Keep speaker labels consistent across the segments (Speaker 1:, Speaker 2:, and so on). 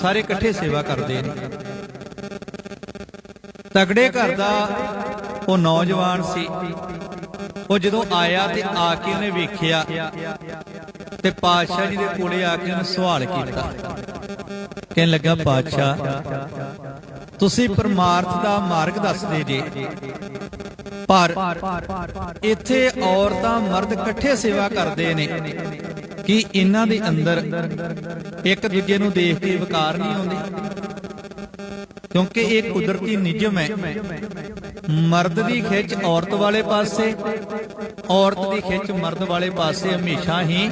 Speaker 1: ਸਾਰੇ ਇਕੱਠੇ ਸੇਵਾ ਕਰਦੇ ਨੇ। ਤਗੜੇ ਘਰ ਦਾ ਉਹ ਨੌਜਵਾਨ ਸੀ। ਉਹ ਜਦੋਂ ਆਇਆ ਤੇ ਆ ਕੇ ਉਹਨੇ ਵੇਖਿਆ ਤੇ ਪਾਤਸ਼ਾਹ ਜੀ ਦੇ ਕੋਲੇ ਆ ਕੇ ਉਹਨੇ ਸਵਾਲ ਕੀਤਾ। ਕਹਿਣ ਲੱਗਾ, ਪਾਤਸ਼ਾਹ, ਤੁਸੀਂ ਪਰਮਾਰਥ ਦਾ ਮਾਰਗ ਦੱਸਦੇ ਜੇ। ਪਰ ਇੱਥੇ ਔਰਤਾਂ ਮਰਦ ਇਕੱਠੇ ਸੇਵਾ ਕਰਦੇ ਨੇ। ਕਿ ਇਹਨਾਂ ਦੇ ਅੰਦਰ ਇੱਕ ਦੂਜੇ ਨੂੰ ਦੇਖ ਕੇ ਵਿਕਾਰ ਨਹੀਂ ਆਉਂਦੇ? ਕਿਉਂਕਿ ਇਹ ਕੁਦਰਤੀ ਨਿਯਮ ਹੈ। ਮਰਦ ਦੀ ਖਿੱਚ ਔਰਤ ਵਾਲੇ ਪਾਸੇ, ਔਰਤ ਦੀ ਖਿੱਚ ਮਰਦ ਵਾਲੇ ਪਾਸੇ ਹਮੇਸ਼ਾ ਹੀ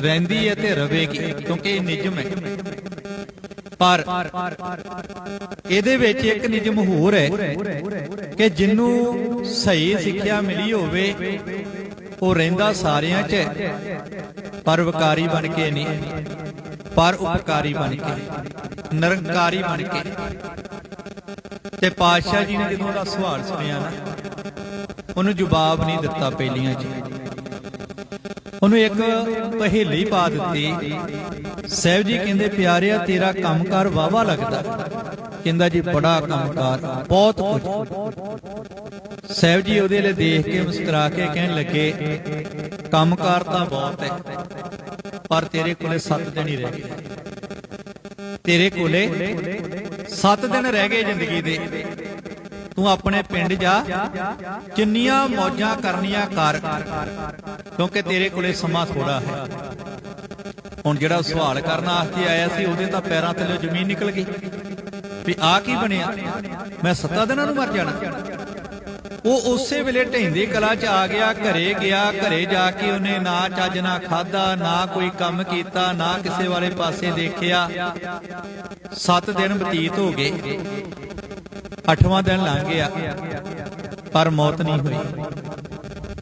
Speaker 1: ਰਹਿੰਦੀ ਹੈ ਤੇ ਰਹੇਗੀ ਕਿਉਂਕਿ ਇਹ ਨਿਯਮ ਹੈ। ਪਰ ਇਹਦੇ ਵਿੱਚ ਇੱਕ ਨਿਯਮ ਹੋਰ ਹੈ ਕਿ ਜਿੰਨੂੰ ਸਹੀ ਸਿੱਖਿਆ ਮਿਲੀ ਹੋਵੇ, ਉਹ ਰਹਿੰਦਾ ਸਾਰਿਆਂ 'ਚ ਹੈ, ਪਰ ਬਣ ਕੇ ਨਹੀਂ ਪਰ ਉਪਕਾਰੀ ਬਣ ਕੇ ਨਿਰੰਕਾਰੀ ਬਣ ਕੇ। ਤੇ ਪਾਤਸ਼ਾਹ ਜੀ ਨੇ ਜਦੋਂ ਉਹਦਾ ਸਵਾਲ ਸੁਣਿਆ ਨਾ ਉਹਨੂੰ ਜਵਾਬ ਨਹੀਂ ਦਿੱਤਾ ਪਹਿਲੀਆਂ 'ਚ। ਉਹਨੂੰ ਇੱਕ ਪਹੇਲੀ ਪਾ ਦਿੱਤੀ। ਸਹਿਬ ਜੀ ਕਹਿੰਦੇ ਪਿਆਰਿਆ ਤੇਰਾ ਕੰਮਕਾਰ ਵਾਵਾ ਲੱਗਦਾ। ਕਹਿੰਦਾ ਜੀ ਬੜਾ ਕੰਮਕਾਰ ਬਹੁਤ ਕੁਝ। ਸਹਿਬ ਜੀ, ਉਹਦੇ ਲਈ ਦੇਖ ਕੇ ਮੁਸਕਰਾ ਕੇ ਕਹਿਣ ਲੱਗੇ, ਕੰਮਕਾਰ ਤਾਂ ਬਹੁਤ ਹੈ, ਪਰ ਤੇਰੇ ਕੋਲੇ 7 ਦਿਨ ਹੀ ਰਹਿ ਗਏ। ਤੇਰੇ ਕੋਲੇ 7 ਦਿਨ ਰਹਿ ਗਏ ਜ਼ਿੰਦਗੀ ਦੇ। ਤੂੰ ਆਪਣੇ ਪਿੰਡ ਜਾ, ਕਿੰਨੀਆਂ ਮੌਜਾਂ ਕਰਨੀਆਂ ਕਰ, ਕਿਉਂਕਿ ਤੇਰੇ ਕੋਲੇ ਸਮਾਂ ਥੋੜਾ ਹੈ। ਹੁਣ ਜਿਹੜਾ ਸਵਾਲ ਕਰਨ ਵਾਸਤੇ ਆਇਆ ਸੀ, ਉਹਦੇ ਤਾਂ ਪੈਰਾਂ ਥੱਲੇ ਜ਼ਮੀਨ ਨਿਕਲ ਗਈ। ਵੀ ਆ ਕੀ ਬਣਿਆ? ਮੈਂ ਸੱਤਾ ਦਿਨਾਂ ਨੂੰ ਮਰ ਜਾਣਾ। ਉਹ ਉਸੇ ਵੇਲੇ ਢੈਂਦੇ ਕਲਾ ਚ ਆ ਗਿਆ, ਘਰੇ ਗਿਆ, ਘਰੇ ਜਾ ਕੇ ਉਹਨੇ ਨਾ ਚੱਜ, ਨਾ ਖਾਦਾ ਨਾ ਕੋਈ ਕੰਮ ਕੀਤਾ, ਨਾ ਕਿਸੇ ਵਾਲੇ ਪਾਸੇ ਦੇਖਿਆ। 7 ਦਿਨ ਬਤੀਤ ਹੋ ਗਏ। 8ਵਾਂ ਦਿਨ ਲੰਘ ਗਿਆ, ਪਰ ਮੌਤ ਨਹੀਂ ਹੋਈ।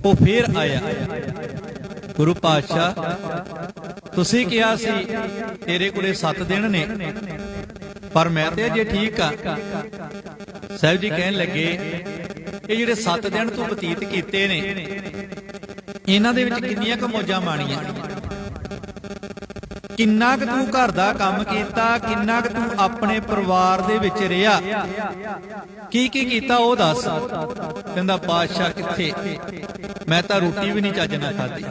Speaker 1: ਉਹ ਫੇਰ ਆਇਆ। ਗੁਰੂ ਪਾਤਸ਼ਾਹ, ਤੁਸੀਂ ਕਿਹਾ ਸੀ, ਤੇਰੇ ਕੋਲੇ 7 ਦਿਨ ਨੇ, ਪਰ ਮੈਂ ਤੇ ਅਜੇ ਠੀਕ ਆ। ਸਾਹਿਬ ਜੀ ਕਹਿਣ ਲੱਗੇ ਇਹ ਜਿਹੜੇ 7 ਦਿਨ ਤੂੰ ਬਤੀਤ ਕੀਤੇ ਨੇ, ਇਹਨਾਂ ਦੇ ਵਿੱਚ ਕਿੰਨੀਆਂ ਕੁ ਮੌਜਾਂ ਮਾਣੀਆਂ? ਕਿੰਨਾ ਕੁ ਤੂੰ ਘਰ ਦਾ ਕੰਮ ਕੀਤਾ, ਕਿੰਨਾ ਕੁ ਤੂੰ ਆਪਣੇ ਪਰਿਵਾਰ ਦੇ ਵਿੱਚ ਰਿਹਾ? ਕੀ ਕੀ ਕੀਤਾ ਉਹ ਦੱਸ? ਕਹਿੰਦਾ, ਪਾਤਸ਼ਾਹ ਕਿੱਥੇ? ਮੈਂ ਤਾਂ ਰੋਟੀ ਵੀ ਨਹੀਂ ਚੱਜ ਨਾਲ ਖਾਧੀ।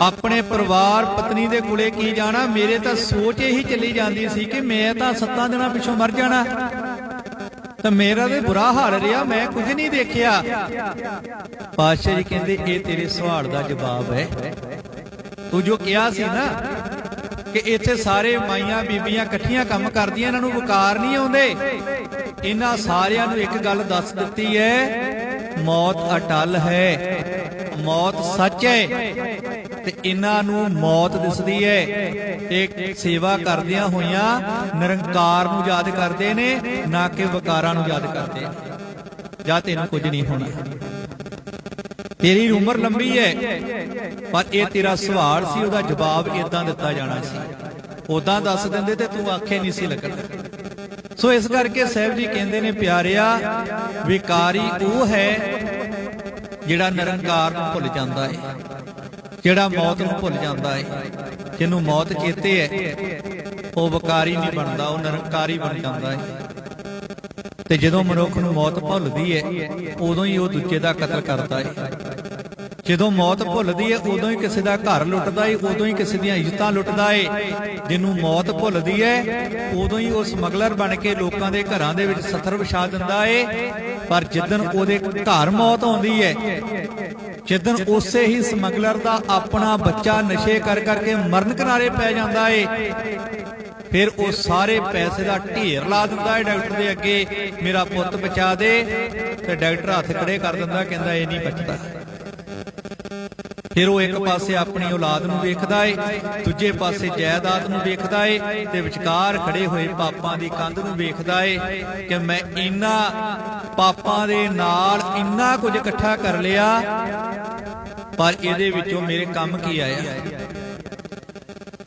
Speaker 1: ਆਪਣੇ ਪਰਿਵਾਰ ਪਤਨੀ ਦੇ ਕੋਲੇ ਕੀ ਜਾਣਾ? ਮੇਰੇ ਤਾਂ ਸੋਚ ਇਹੀ ਚੱਲੀ ਜਾਂਦੀ ਸੀ ਕਿ ਮੈਂ ਤਾਂ ਸੱਤਾਂ ਦਿਨਾਂ ਪਿੱਛੋਂ ਮਰ ਜਾਣਾ। ਤਾਂ ਮੇਰਾ ਤੇ ਬੁਰਾ ਹਾਲ ਰਿਹਾ, ਮੈਂ ਕੁਝ ਨਹੀਂ ਦੇਖਿਆ। ਪਾਤਸ਼ਾਹ ਜੀ ਕਹਿੰਦੇ, ਇਹ ਤੇਰੇ ਸਵਾਲ ਦਾ ਜਵਾਬ ਹੈ। ਤੂੰ ਜੋ ਕਿਹਾ ਸੀ ਨਾ, ਕਿ ਇੱਥੇ ਸਾਰੇ ਮਾਈਆਂ ਬੀਬੀਆਂ ਇਕੱਠੀਆਂ ਕੰਮ ਕਰਦੀਆਂ, ਇਹਨਾਂ ਨੂੰ ਵਕਾਰ ਨਹੀਂ ਆਉਂਦੇ। ਇਹਨਾਂ ਸਾਰਿਆਂ ਨੂੰ ਇੱਕ ਗੱਲ ਦੱਸ ਦਿੱਤੀ ਹੈ, ਮੌਤ ਅਟਲ ਹੈ, ਮੌਤ ਸੱਚ ਹੈ। ਤੇ ਇਹਨਾਂ ਨੂੰ ਮੌਤ ਦਿਸਦੀ ਹੈ। ਤੇ ਸੇਵਾ ਕਰਦਿਆਂ ਹੋਈਆਂ ਨਿਰੰਕਾਰ ਨੂੰ ਯਾਦ ਕਰਦੇ ਨੇ, ਨਾ ਕਿ ਵਿਕਾਰਾਂ ਨੂੰ ਯਾਦ ਕਰਦੇ ਜਾਂ ਤੈਨੂੰ ਕੁਝ ਨਹੀਂ ਹੋਣਾ। ਤੇਰੀ ਉਮਰ ਲੰਬੀ ਹੈ, ਪਰ ਇਹ ਤੇਰਾ ਸਵਾਲ ਸੀ, ਉਹਦਾ ਜਵਾਬ ਇਦਾਂ ਦਿੱਤਾ ਜਾਣਾ ਸੀ। ਉਦਾਂ ਦੱਸ ਦਿੰਦੇ ਤੇ ਤੂੰ ਆਖੇ ਨਹੀਂ ਸੀ ਲੱਗਣਾ ਸੋ ਇਸ ਕਰਕੇ ਸਾਹਿਬ ਜੀ ਕਹਿੰਦੇ ਨੇ, ਪਿਆਰਿਆ, ਵਿਕਾਰੀ ਉਹ ਹੈ ਜਿਹੜਾ ਨਿਰੰਕਾਰ ਨੂੰ ਭੁੱਲ ਜਾਂਦਾ ਹੈ। ਜਿਹੜਾ ਮੌਤ ਨੂੰ ਭੁੱਲ ਜਾਂਦਾ ਹੈ ਜਿਹਨੂੰ ਮੌਤ ਚੇਤੇ ਹੈ ਉਹ ਵਿਕਾਰੀ ਨਹੀਂ ਬਣਦਾ, ਉਹ ਨਿਰੰਕਾਰੀ ਬਣ ਜਾਂਦਾ ਹੈ ਤੇ ਜਦੋਂ ਮਨੁੱਖ ਨੂੰ ਮੌਤ ਭੁੱਲਦੀ ਹੈ ਉਦੋਂ ਹੀ ਉਹ ਦੂਜੇ ਦਾ ਕਤਲ ਕਰਦਾ ਹੈ ਜਦੋਂ ਮੌਤ ਭੁੱਲਦੀ ਹੈ ਉਦੋਂ ਹੀ ਕਿਸੇ ਦਾ ਘਰ ਲੁੱਟਦਾ ਏ, ਉਦੋਂ ਹੀ ਕਿਸੇ ਦੀਆਂ ਇੱਜ਼ਤਾਂ ਲੁੱਟਦਾ ਏ। ਜਿਹਨੂੰ ਮੌਤ ਭੁੱਲਦੀ ਹੈ ਉਦੋਂ ਹੀ ਉਹ ਸਮਗਲਰ ਬਣ ਕੇ ਲੋਕਾਂ ਦੇ ਘਰਾਂ ਦੇ ਵਿੱਚ ਸੱਥਰ ਵਿਛਾ ਦਿੰਦਾ ਏ। ਪਰ ਜਿੱਦਨ ਉਹਦੇ ਘਰ ਮੌਤ ਆਉਂਦੀ ਹੈ ਜਿੱਦਨ ਉਸੇ ਹੀ ਸਮਗਲਰ ਦਾ ਆਪਣਾ ਬੱਚਾ ਨਸ਼ੇ ਕਰ ਕਰਕੇ ਮਰਨ ਕਿਨਾਰੇ ਪੈ ਜਾਂਦਾ ਏ, ਫਿਰ ਉਹ ਸਾਰੇ ਪੈਸੇ ਦਾ ਢੇਰ ਲਾ ਦਿੰਦਾ ਹੈ ਡਾਕਟਰ ਦੇ ਅੱਗੇ, ਮੇਰਾ ਪੁੱਤ ਬਚਾ ਦੇ। ਤੇ ਡਾਕਟਰ ਹੱਥ ਖੜੇ ਕਰ ਦਿੰਦਾ, ਕਹਿੰਦਾ, ਇਹ ਨਹੀਂ ਬਚਦਾ। ਫਿਰ ਉਹ ਇੱਕ ਪਾਸੇ ਆਪਣੀ ਔਲਾਦ ਨੂੰ ਵੇਖਦਾ ਏ, ਦੂਜੇ ਪਾਸੇ ਜਾਇਦਾਦ ਨੂੰ ਵੇਖਦਾ ਏ ਤੇ ਵਿਚਕਾਰ ਖੜੇ ਹੋਏ ਪਾਪਾਂ ਦੀ ਕੰਧ ਨੂੰ ਵੇਖਦਾ ਏ ਕਿ ਮੈਂ ਇੰਨਾ ਪਾਪਾਂ ਦੇ ਨਾਲ ਇੰਨਾ ਕੁਝ ਇਕੱਠਾ ਕਰ ਲਿਆ, ਪਰ ਇਹਦੇ ਵਿੱਚੋਂ ਮੇਰੇ ਕੰਮ ਕੀ ਆਇਆ?